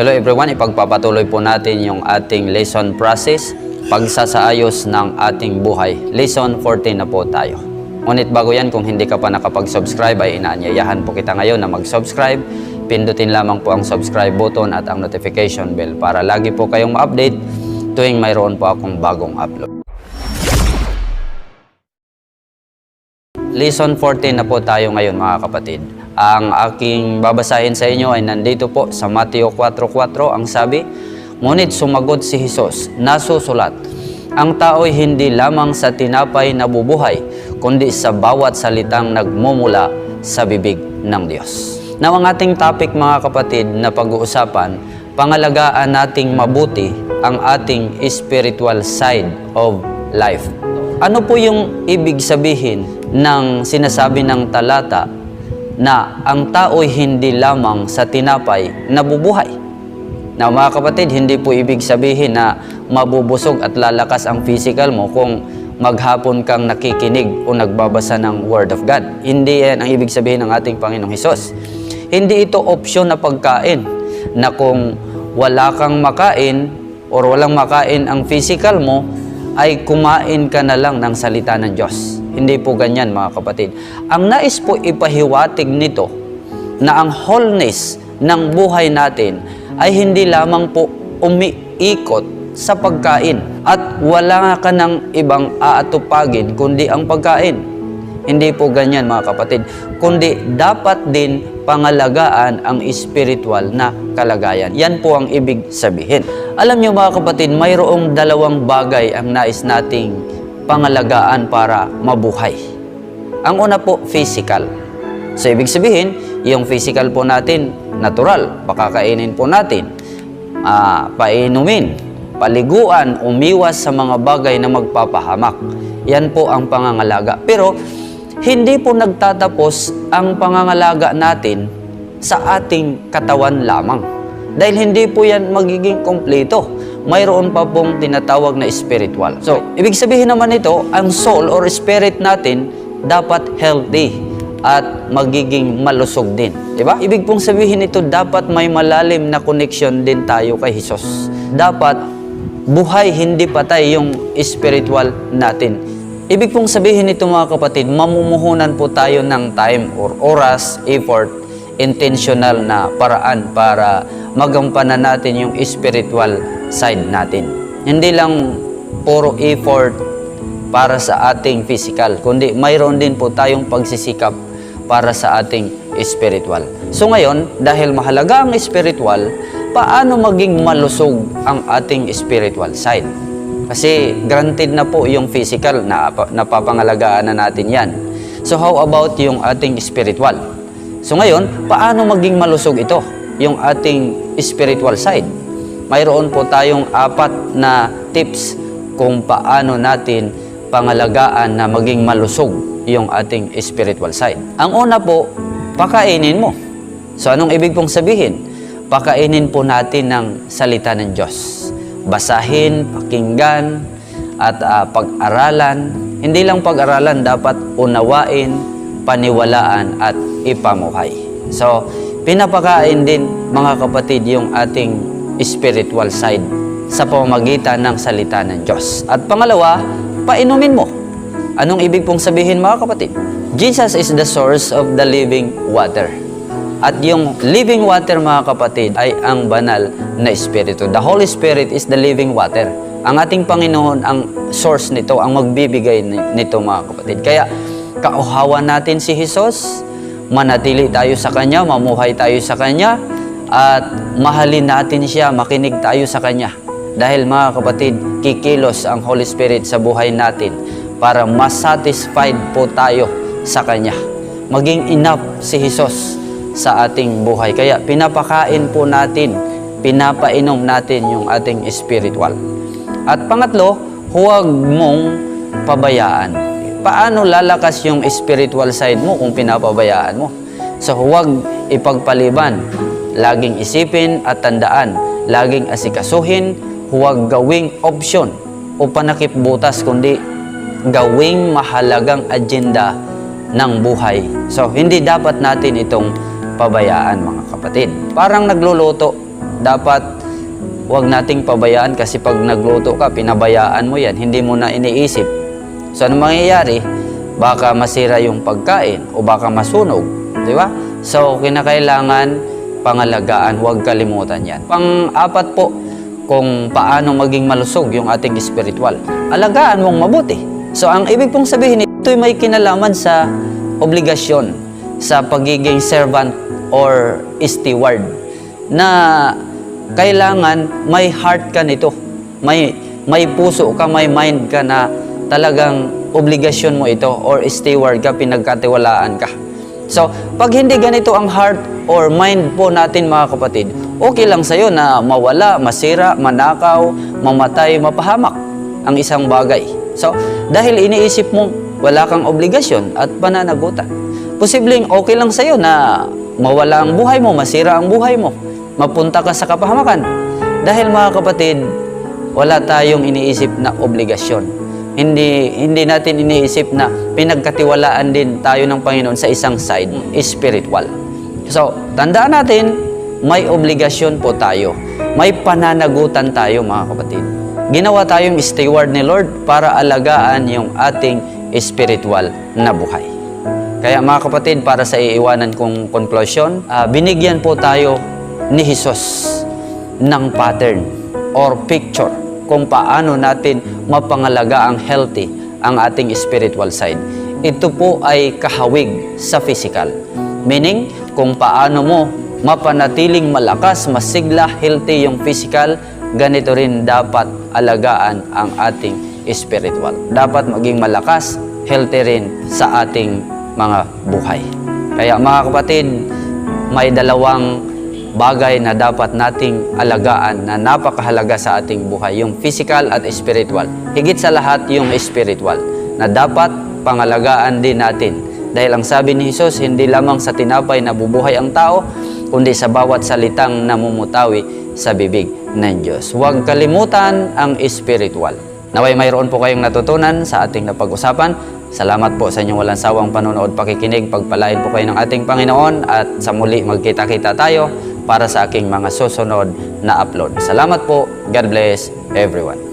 Hello everyone, ipagpapatuloy po natin yung ating lesson process, pagsasaayos ng ating buhay. Lesson 14 na po tayo. Ngunit bago yan, kung hindi ka pa nakapag-subscribe, ay inaanyayahan po kita ngayon na mag-subscribe. Pindutin lamang po ang subscribe button at ang notification bell para lagi po kayong ma-update tuwing mayroon po akong bagong upload. Lesson 14 na po tayo ngayon mga kapatid. Ang aking babasahin sa inyo ay nandito po sa Mateo 4.4 ang sabi, Ngunit sumagot si Jesus, nasusulat, Ang tao'y hindi lamang sa tinapay nabubuhay, kundi sa bawat salitang nagmumula sa bibig ng Diyos. Now ang ating topic mga kapatid na pag-uusapan, pangalagaan nating mabuti ang ating spiritual side of life. Ano po yung ibig sabihin ng sinasabi ng talata na ang tao'y hindi lamang sa tinapay nabubuhay? Na mga kapatid, hindi po ibig sabihin na mabubusog at lalakas ang physical mo kung maghapon kang nakikinig o nagbabasa ng Word of God. Hindi yan ang ibig sabihin ng ating Panginoong Hesus. Hindi ito opsyon na pagkain na kung wala kang makain or walang makain ang physical mo, ay kumain ka na lang ng salita ng Diyos. Hindi po ganyan mga kapatid. Ang nais po ipahiwatig nito na ang wholeness ng buhay natin ay hindi lamang po umiikot sa pagkain at wala ka ng ibang aatupagin kundi ang pagkain. Hindi po ganyan mga kapatid, kundi dapat din pangalagaan ang spiritual na kalagayan. Yan po ang ibig sabihin. Alam niyo mga kapatid, mayroong dalawang bagay ang nais nating pangalagaan para mabuhay. Ang una po, physical. So, ibig sabihin, yung physical po natin, natural, pakakainin po natin, ah, painumin, paliguan, umiwas sa mga bagay na magpapahamak. Yan po ang pangangalaga. Pero, hindi po nagtatapos ang pangangalaga natin sa ating katawan lamang. Dahil hindi po yan magiging kompleto. Mayroon pa pong tinatawag na spiritual. So, ibig sabihin naman ito, ang soul or spirit natin dapat healthy at magiging malusog din. Di ba? Ibig pong sabihin ito, dapat may malalim na connection din tayo kay Jesus. Dapat buhay, hindi patay yung spiritual natin. Ibig pong sabihin nito mga kapatid, mamumuhunan po tayo ng time or oras, effort, intentional na paraan para magampanan natin yung spiritual side natin. Hindi lang puro effort para sa ating physical, kundi mayroon din po tayong pagsisikap para sa ating spiritual. So ngayon, dahil mahalaga ang spiritual, paano maging malusog ang ating spiritual side? Kasi granted na po yung physical na napapangalagaan na natin yan. So how about yung ating spiritual? So ngayon, paano maging malusog ito? Yung ating spiritual side. Mayroon po tayong apat na tips kung paano natin pangalagaan na maging malusog yung ating spiritual side. Ang una po, pakainin mo. So anong ibig pong sabihin? Pakainin po natin ng salita ng Diyos basahin, pakinggan, at ah, pag-aralan. Hindi lang pag-aralan, dapat unawain, paniwalaan, at ipamuhay. So, pinapakain din mga kapatid yung ating spiritual side sa pamamagitan ng salita ng Diyos. At pangalawa, painumin mo. Anong ibig pong sabihin mga kapatid? Jesus is the source of the living water. At yung living water mga kapatid ay ang banal na Espiritu. The Holy Spirit is the living water. Ang ating Panginoon ang source nito, ang magbibigay ni- nito mga kapatid. Kaya kauhawan natin si Jesus, manatili tayo sa Kanya, mamuhay tayo sa Kanya, at mahalin natin siya, makinig tayo sa Kanya. Dahil mga kapatid, kikilos ang Holy Spirit sa buhay natin para mas satisfied po tayo sa Kanya. Maging enough si Jesus sa ating buhay. Kaya pinapakain po natin, pinapainom natin yung ating spiritual. At pangatlo, huwag mong pabayaan. Paano lalakas yung spiritual side mo kung pinapabayaan mo? So huwag ipagpaliban. Laging isipin at tandaan. Laging asikasuhin. Huwag gawing option o panakip butas, kundi gawing mahalagang agenda ng buhay. So, hindi dapat natin itong pabayaan mga kapatid. Parang nagluluto dapat wag nating pabayaan kasi pag nagluto ka, pinabayaan mo yan, hindi mo na iniisip. So, ano mangyayari? Baka masira yung pagkain o baka masunog. Di ba? So, kinakailangan pangalagaan, huwag kalimutan yan. Pang-apat po, kung paano maging malusog yung ating spiritual. Alagaan mong mabuti. So, ang ibig pong sabihin, ito'y may kinalaman sa obligasyon, sa pagiging servant or steward, na kailangan may heart ka nito. May, may puso ka, may mind ka na talagang obligasyon mo ito or steward ka, pinagkatiwalaan ka. So, pag hindi ganito ang heart or mind po natin mga kapatid, okay lang sa'yo na mawala, masira, manakaw, mamatay, mapahamak ang isang bagay. So, dahil iniisip mo wala kang obligasyon at pananagutan, posibleng okay lang sa'yo na mawala ang buhay mo, masira ang buhay mo, mapunta ka sa kapahamakan. Dahil mga kapatid, wala tayong iniisip na obligasyon hindi hindi natin iniisip na pinagkatiwalaan din tayo ng Panginoon sa isang side, spiritual. So, tandaan natin, may obligasyon po tayo. May pananagutan tayo mga kapatid. Ginawa tayong steward ni Lord para alagaan yung ating spiritual na buhay. Kaya mga kapatid, para sa iiwanan kong conclusion, ah, binigyan po tayo ni Jesus ng pattern or picture kung paano natin mapangalaga ang healthy ang ating spiritual side. Ito po ay kahawig sa physical. Meaning, kung paano mo mapanatiling malakas, masigla, healthy yung physical, ganito rin dapat alagaan ang ating spiritual. Dapat maging malakas, healthy rin sa ating mga buhay. Kaya mga kapatid, may dalawang bagay na dapat nating alagaan na napakahalaga sa ating buhay, yung physical at spiritual. Higit sa lahat yung spiritual na dapat pangalagaan din natin. Dahil ang sabi ni Jesus, hindi lamang sa tinapay na bubuhay ang tao, kundi sa bawat salitang namumutawi sa bibig ng Diyos. Huwag kalimutan ang spiritual. Naway mayroon po kayong natutunan sa ating napag-usapan. Salamat po sa inyong walang sawang panonood, pakikinig, pagpalain po kayo ng ating Panginoon at sa muli magkita-kita tayo para sa aking mga susunod na upload. Salamat po. God bless everyone.